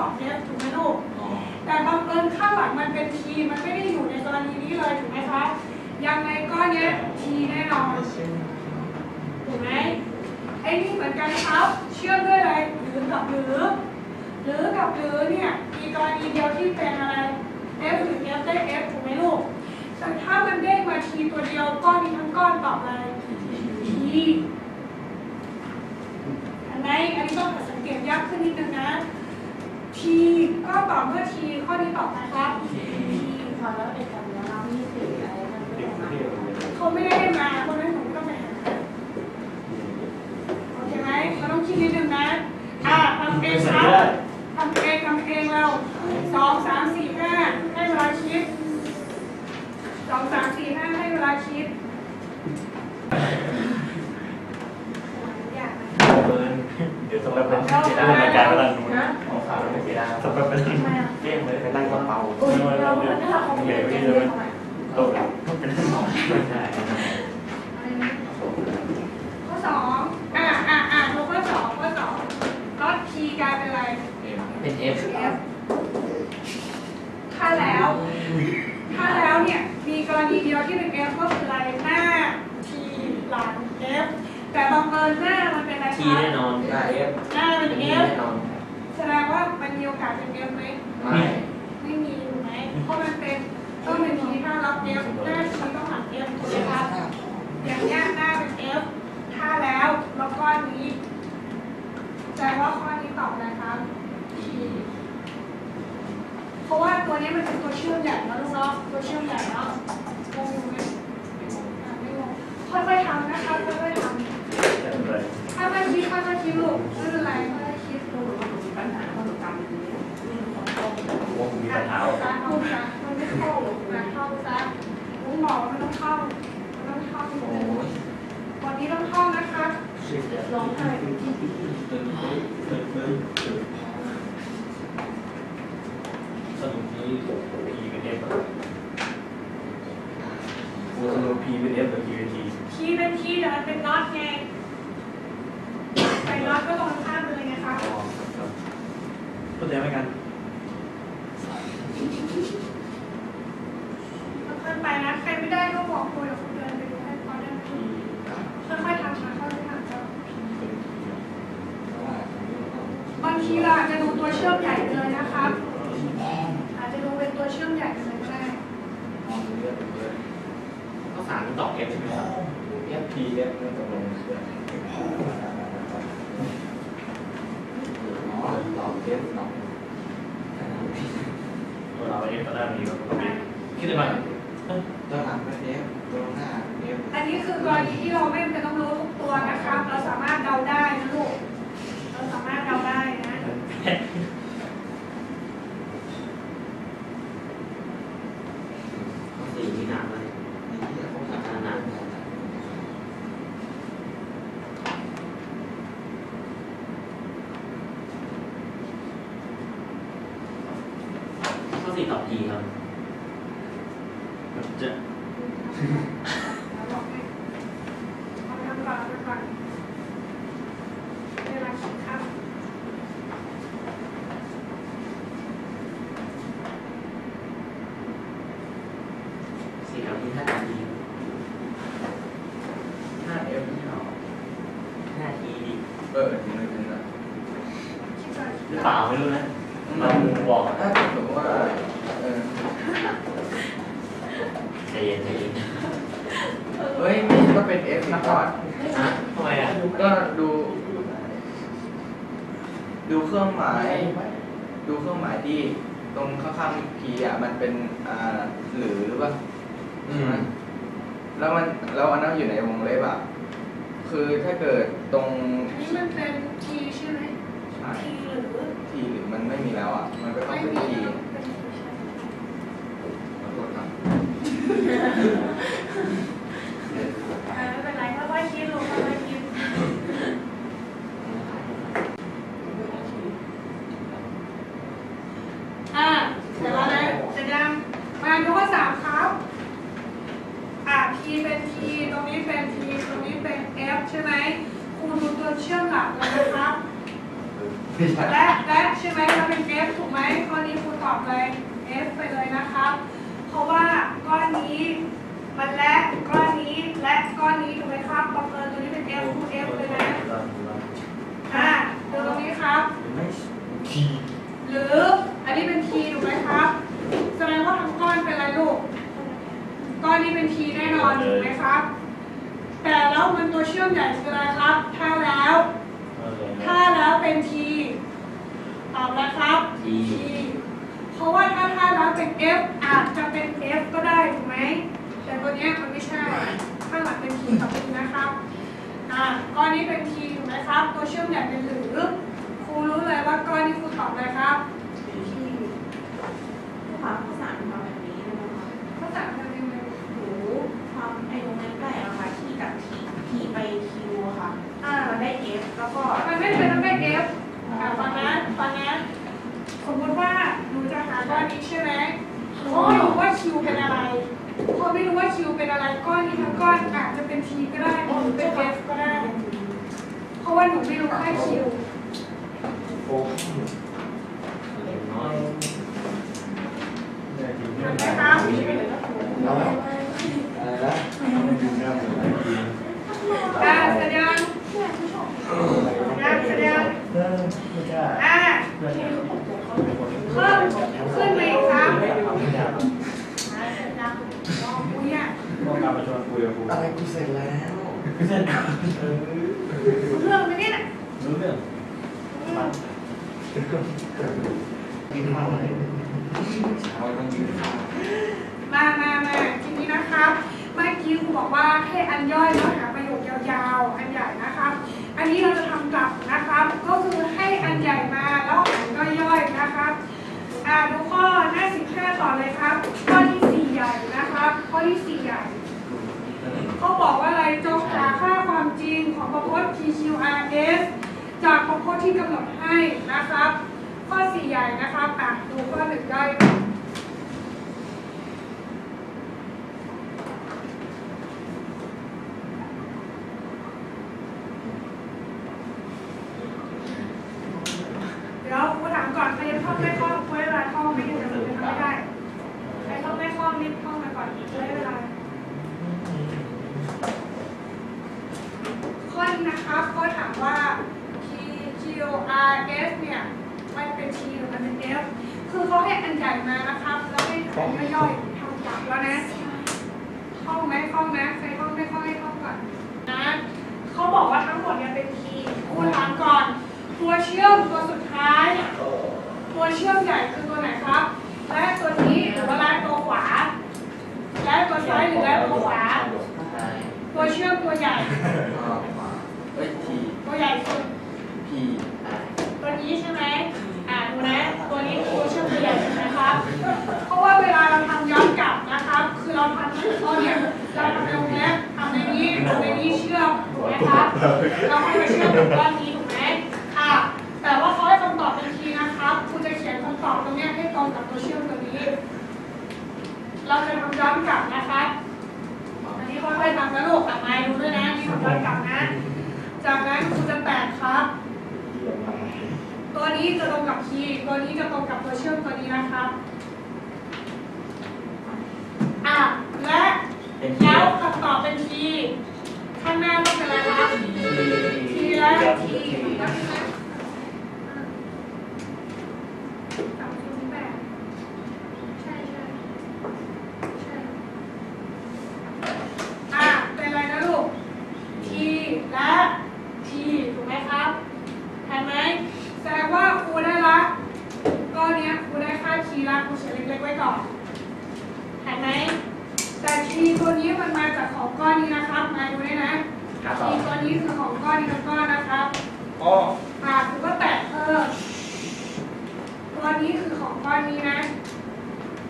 มันเพิ่งตอบ f ถูกไหมลูก แต่บังเอิญข้างหลังมันเป็น t มันไม่ได้อยู่ในกรณีนี้เลยถูกไหมคะ ยังไงก็เนี้ย t แน่นอน ถูกไหมไอ้นี่เหมือนกันครับ เชื่อมด้วยอะไรหรือกับหรือ หรือกับหรือเนี่ยมีกรณีเดียวที่เป็นอะไร f หรือ f ได้ f ถูกไหมลูก แต่ถ้ามันเด้งมา t ตัวเดียวก้อนนี้ทั้งก้อนตอบอะไร t อันไหนอันนี้ต้องสังเกตยากขึ้นนิดนึงนะ t ก็ตอบเมื่อ t ข้อนี้ตอบนะครับ t พอแล้วเอกสารแล้วมีสีอะไรนั่นไม่เด็กได้เที่ยวเขาไม่ได้มาเพราะนั้นผมก็ไปหาโอเคไหมเราต้องคิดนิดนึงนะอ่าทำเองครับทำเองทำเองเราสองสามสี่ห้าให้เวลาคิดสองสามสี่ห้าให้เวลาคิดอยากไหมเบิร์นเดี๋ยวส่งไปเป็นเจด้ารายการกำลังดูนะของข่าวเป็นเจด้าส่งไปเป็นเรียกเลยไปนั่งกระเป๋าโอ้ยเราไม่ได้ทำของเหเด็ลกวเรียที่นเลยทำไมตกเป็นไม่ใช่ข้อสองอ่าอ่าอ่าดูข้อสองข้อสองลอดทีกลายเป็นอะไร เป็น F F ถ้าแล้ว ถ้าแล้วเนี่ย มีกรณีเดียวที่เป็น F ก็คืออะไรหน้า T หลัง F แต่บังเอิญหน้ามันเป็นอะไร T คะแน่นอนได้เอฟหน้าเป็นเป็น T F แน่นอน แสดงว่ามันมีโอกาสเป็น F ไหมไม่ไม่มีถูกไหมเพราะมันเป็นต้องเป็น T ถ้ารับ F หน้า T ต้องหลัง F ถูกไหมครับอย่างเนี้ยหน้าเป็น F ถ้าแล้วแล้วก้อนนี้แสดงว่าข้อนี้ตอบอะไรครับ T เพราะว่าตัวนี้มันเป็นตัวเชื่อมใหญ่นะลูกเนาะตัวเชื่อมใหญ่เนาะงงอยู่ไหมอะไม่งงค่อยๆทำนะคะค่อยๆทำ แต่เลย ถ้าไม่คิดถ้าไม่คิดลูกไม่เป็นไรค่อยๆคิดดู ปัญหาความจำอย่างนี้มีคนโต วงมีปัญหา เข้าซะเข้าซะมันไม่เข้าหรอกนะเข้าซะลุงบอกว่ามันต้องเข้ามันต้องเข้า โอ้ย วันนี้ต้องเข้านะคะ ร้องไห้ที่ดี สรุปนี้พีเป็นเอฟสรุปพี เป็นเอฟหรือพีเป็นทีคีย์เป็นคีย์แต่มันเป็นน็อตไงใส่น็อตก็ตรงข้ามไปเลยไงคะเข้าใจไหมกันค่อยๆไปนะใครไม่ได้ก็บอกคุยกับคุณเดินไปดูให้พอได้ไหมค่อยๆทำนะค่อยๆทำครับบางทีเราอาจจะดูตัวเชื่อมใหญ่ไปเลยนะครับ อาจจะดูเป็นตัวเชื่อมใหญ่ไปเลยก็ได้ ข้อ สามตอบ F ใช่ไหมครับ F P F นั่นตกลงตอบ F ตอบเราเอฟก็ได้มีก็คิดได้ไหมตัวหลังเป็น F ตัวหน้า F อันนี้คือกรณีที่เราไม่จำเป็นต้องรู้ทุกตัวนะครับ เราสามารถเดาได้นะลูก เราสามารถเดาได้นะ ข้อสี่มีหนักเลย ในที่เขา หนักหนัก ข้อสี่ตอทีครับจะ เราบอกให้เอาไปทำก่อนเอาไปก่อนเวลาคิดครับ สี่ครับมีห้านาที หน้า F ไม่หรอ ห้าทีดิ เออจริงเลยจริงเลย คิดก่อน หรือเปล่าไม่รู้นะเราบอก ถ้าสมมติว่าเออ ใจ เย็นเฮ้ยไม่ก็เป็น F นะก่อนอะทำไมอะก็ดู ดูเครื่องหมาย ดูเครื่องหมายที่ตรงข้างๆ P อะมันเป็นอ่าหรือหรือว่าอืใช่ไหมแล้วมันแล้วอันนั้นอยู่ในวงเล็บอะคือถ้าเกิดตรงอันนี้มันเป็น T ใช่ไหมใช่ T หรือ T หรือมันไม่มีแล้วอะมันก็ต้องไม่เป็น มี นี้เป็นทีตรงนี้เป็นทีตรงนี้เป็นเอฟใช่ไหมคูณดูตัวเชื่อมหลักเลยนะครับและและใช่ไหมเราเป็นเอฟถูกไหมข้อนี้คูณตอบเลยเอฟไปเลยนะครับ เพราะว่าก้อนนี้มันและก้อนนี้และก้อนนี้ถูกไหมครับบังเอิญตัวนี้เป็นเอฟคูณเอฟเลยนะอ่าตัวตรงนี้ ครับ แต่แล้วมันตัวเชื่อมใหญ่คืออะไรครับ ถ้าแล้ว ถ้าแล้วเป็น T ตอบแล้วครับ T เพราะว่าถ้าถ้าแล้วเป็น F อาจจะเป็น F ก็ได้ถูกไหมแต่ตัวเนี้ยมันไม่ใช่ข้างหลังเป็น T กับ T นะครับอ่าก้อนนี้เป็น T ถูกไหมครับ ตัวเชื่อมใหญ่เป็นหรือครูรู้เลยว่าก้อนนี้ครูตอบเลยครับ T ผู้ค้าภาษาทำแบบนี้ได้ไหมคะ ภาษาทำยังไง หนูทำไอ้ตรงนั้นแปลกอะค่ะที่กับทีทีไปคิวอะค่ะ อ่า มันได้เอฟแล้วก็ มันไม่เป็นต้องได้ F อ่าฟังนะฟังนะสมมติว่าหนูจะหา ก้อนนี้ใช่ไหมพอไม่รู้ว่าคิวเป็นอะไรพอไม่รู้ว่าคิวเป็นอะไรก้อนนี้ทั้งก้อนอาจจะเป็นทีก็ได้หรือเป็นเอฟก็ได้ เพราะว่าหนูไม่รู้ค่าคิวโอ้น้อยเนี่ยทีเห็เนี่ยนไหมคะเอาไหมอะไรนะดูหน้าเหมือนอะไรกินอ่าแสดงงานแสดงเออไม่ใช่อ่าเพิ่มขึ้นไปอีกครับอาไม่ได้อ่าเสร็จแล้วลองคุยอะต้องการมาชวนคุยกับกูอะไรกูเสร็จแล้วเส้นเออรู้เรื่องไหมเนี่ยรู้เรื่องมากินข้าวไหมต้องยืนมามามาทีนี้นะครับเมื่อกี้ครูบอกว่าให้อันย่อยแล้วหาประโยคยาวๆ อันใหญ่นะครับ อันนี้เราจะทำกลับนะครับ ก็คือให้อันใหญ่มาแล้วหารย่อยนะครับ ดูข้อหน้าสิบห้าต่อเลยครับ ข้อที่สี่ใหญ่นะครับ ข้อที่สี่ใหญ่เขาบอกว่าอะไรจงหาค่าความจริงของประพจน์ PQRS จากประพจน์ที่กำหนดให้นะครับ ข้อสี่ใหญ่นะครับอะดูข้อหนึ่งได้ยวครูถามก่อนใครจะท่องไม่คล่องใช้เวลาท่องไม่อยู่จะทำไม่ได้ใคร ท่องไม่คล่องรีบท่องมาก่อนใช้เวลาข้อนี้นะครับก็ถามว่า T Q R S เนี่ยมันเป็น T หรือมันเป็น F คือเขาให้อันใหญ่มานะครับ แล้วให้อันย่อยๆทำกลับแล้วนะท่องไหมท่องนะใครท่องไม่ท่องให้ท่องก่อนนะเขาบอกว่าทั้งหมดเนี่ยเป็น T คุณถามก่อน ตัวเชื่อมตัวสุดท้าย ตัวเชื่อมใหญ่คือตัวไหนครับ และตัวนี้หรือว่าและตัวขวา และตัวซ้ายหรือและตัวขวา ใช่ ตัวเชื่อมตัวใหญ่ อ่าขวาเอ้ยที ตัวใหญ่สุด พี ใช่ ตัวนี้ใช่ไหม อ่าดูนะ ตัวนี้คือตัวเชื่อมตัวใหญ่ใช่ไหมครับ เพราะว่าเวลาเราทำย้อนกลับนะครับ คือเราทำที่ต้น เราทำในตรงเนี้ยทำในนี้ทำในนี้เชื่อมถูกไหมครับเราให้มาเชื่อมกับก้อนนี้ถูกไหมอะ แต่ว่าเขาให้คำตอบเป็นทีนะครับคุณจะเขียนคำตอบตรงเนี้ยให้ตรงกับตัวเชื่อมตัวนี้ เราจะทำย้อนกลับนะครับอันนี้ค่อยๆทำนะลูกกลับมาดูด้วยนะนี่ทำย้อนกลับนะ จากนั้นคุณจะแปดครับตัวนี้จะตรงกับคีย์ตัวนี้จะตรงกับตัวเชื่อมตัวนี้นะครับ อะ และ เป็น แล้วคำตอบเป็นทีข้างหน้าต้องเป็นอะไรครับทีและทีถูกต้องไหมสามศูนย์แปดใช่ใช่ใช่อะ เป็นอะไรนะลูก ทีและทีถูกไหมครับเห็นไหมแสดงว่าครูได้ละก้อนเนี้ยครูได้ค่าทีละครูเขียนเล็กๆไว้ก่อนเห็นไหมแต่ทีตัวนี้มันมาจาก ของก้อนนี้นะครับ มาดูได้นะทีตัวนี้คือของก้อนนี้ทั้งก้อนนะครับอ๋ออ่าครูก็แตะเพิ่มตัวนี้คือของก้อนนี้นะ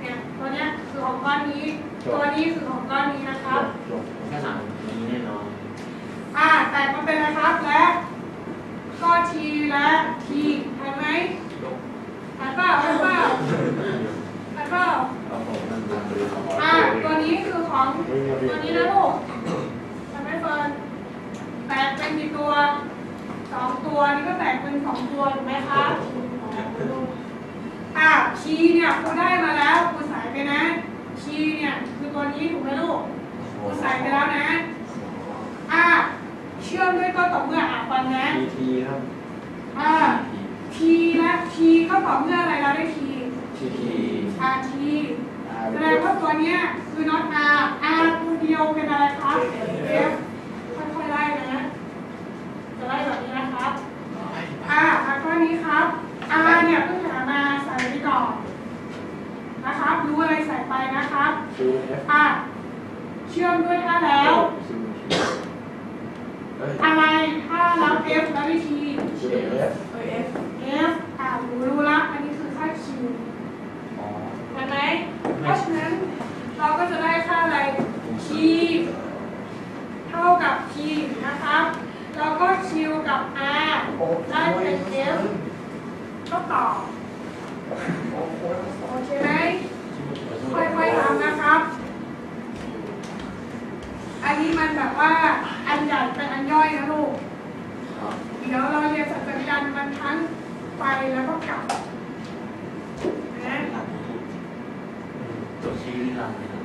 เนี่ยตัวเนี้ยคือของก้อนนี้ ตัวนี้คือของก้อนนี้นะครับจบข้างหลังมีแน่นอน อ่าแต่มันเป็นอะไรครับและก็ทีและทีเห็นไหมเห็นเปล่าเห็นเปล่าเห็นเปล่า เอาผมนั่นดูดูของ อ่าตัวนี้คือของตัวนี้นะลูกเห็นไหมเฟิร์นแต่ เป็นกี่ตัวสองตัวนี่ก็แตกเป็นสองตัวถูกไหมคะอะชีเนี่ยครูได้มาแล้วครูใส่ไปนะ ชีเนี่ยคือตัวนี้ถูกไหมลูกค รูใส่ไปแล้วนะ อะเชื่อมด้วยก็ต่อเมื่ออะฟังนะ ทีทีครับอ่า ทีนะทีก็ต่อเมื่ออะไรเราได้ทีทีทีอาทีแสดงว่าตัวเนี้ยคือน็อตอาอาตัวเดียวเป็นอะไรครับเอฟค่อยๆไล่นะ จะไล่แบบนี้นะครับอ่าอะข้อนี้ครับอาเนี่ยเพิ่งหามาใส่ไปก่อนนะครับ รู้อะไรใส่ไปนะครับ คิวเอฟ อะ เชื่อมด้วยท่าแล้วคิวเอ้ยอะไรถ้ารับ F แล้วได้ทีคิวเอฟเออเอฟ F อ่ารู้รู้ละอันนี้คือค่า Q อ๋อเห็นไหมเพราะฉะนั้นเราก็จะได้ค่าอะไร T เท่ากับ T นะครับ แล้วก็ Q กับ R ได้เป็น F ก็ตอบโอเคไหมค่อยๆทำนะครับ อันนี้มันแบบว่าอันใหญ่เป็นอันย่อยนะลูก เดี๋ยวเราเรียนสัจจันมันทั้งไปแล้วก็กลับนะตัวชี้นี่ลันนะครับ